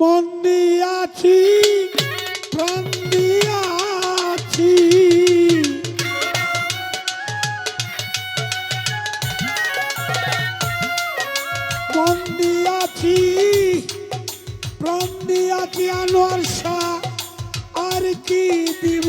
মন দিয়াছি প্রাণ দিয়াছি মন দিয়াছি প্রাণ দিয়াছি আনোয়ার শাহ। আর কি দিব?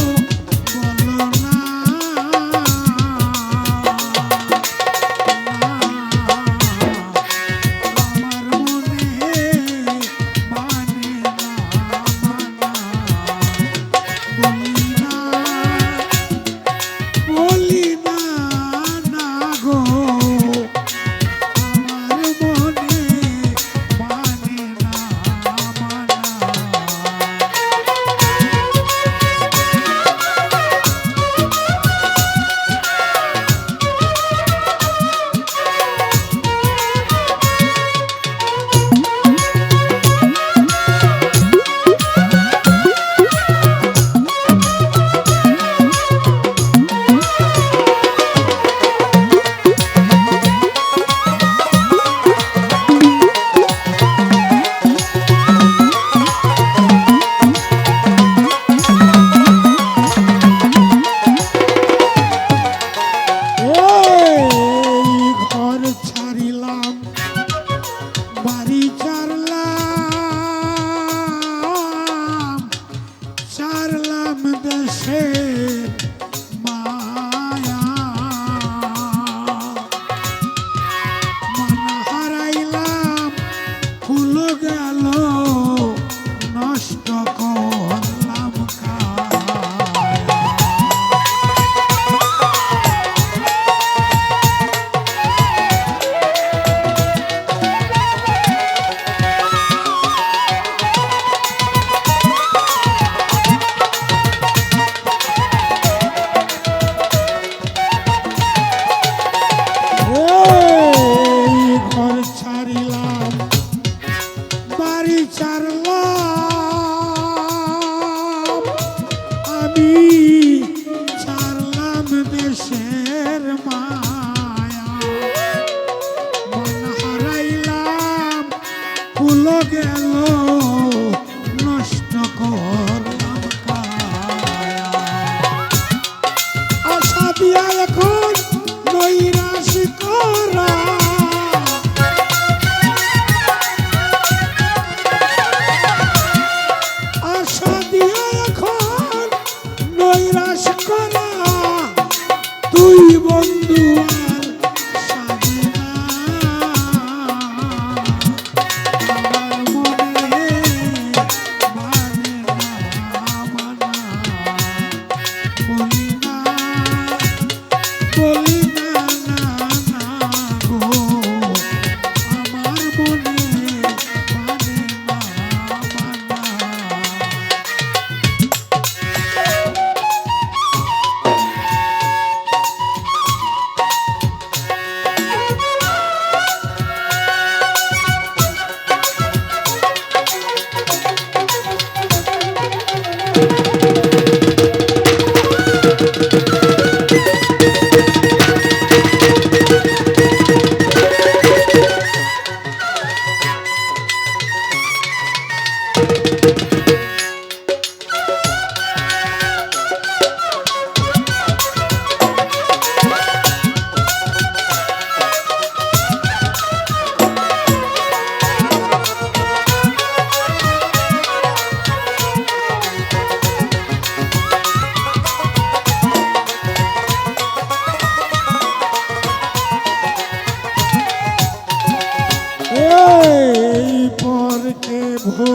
পরকে ভো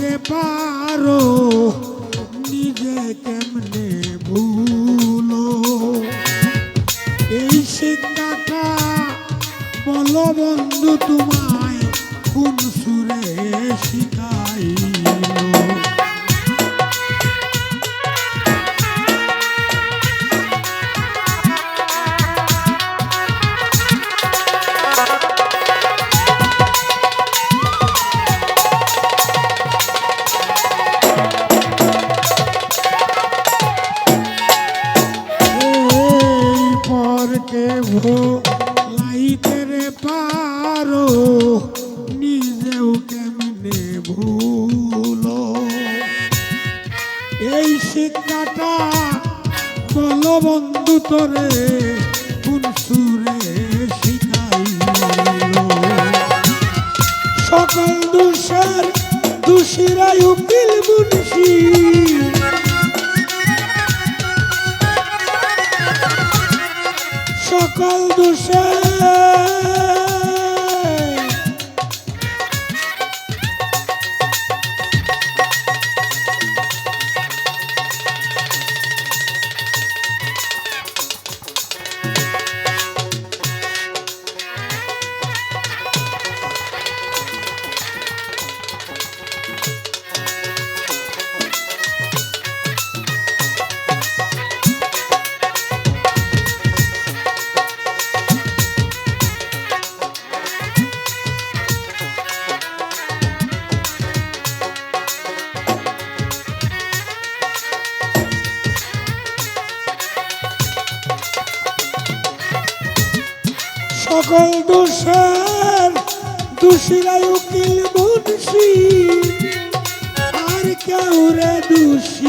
রে পারো নিজে ভুলো এই বন্ধু তোমায় কোন সুরে ভো লাইতে রে পারো নিজেও কেমনে ভুল? এই শিক্ষাটা বলো বন্ধু তোরে কোন সকল দোষের দোষীরাই উকিল বুঝছি আর কেউ রে দোষী।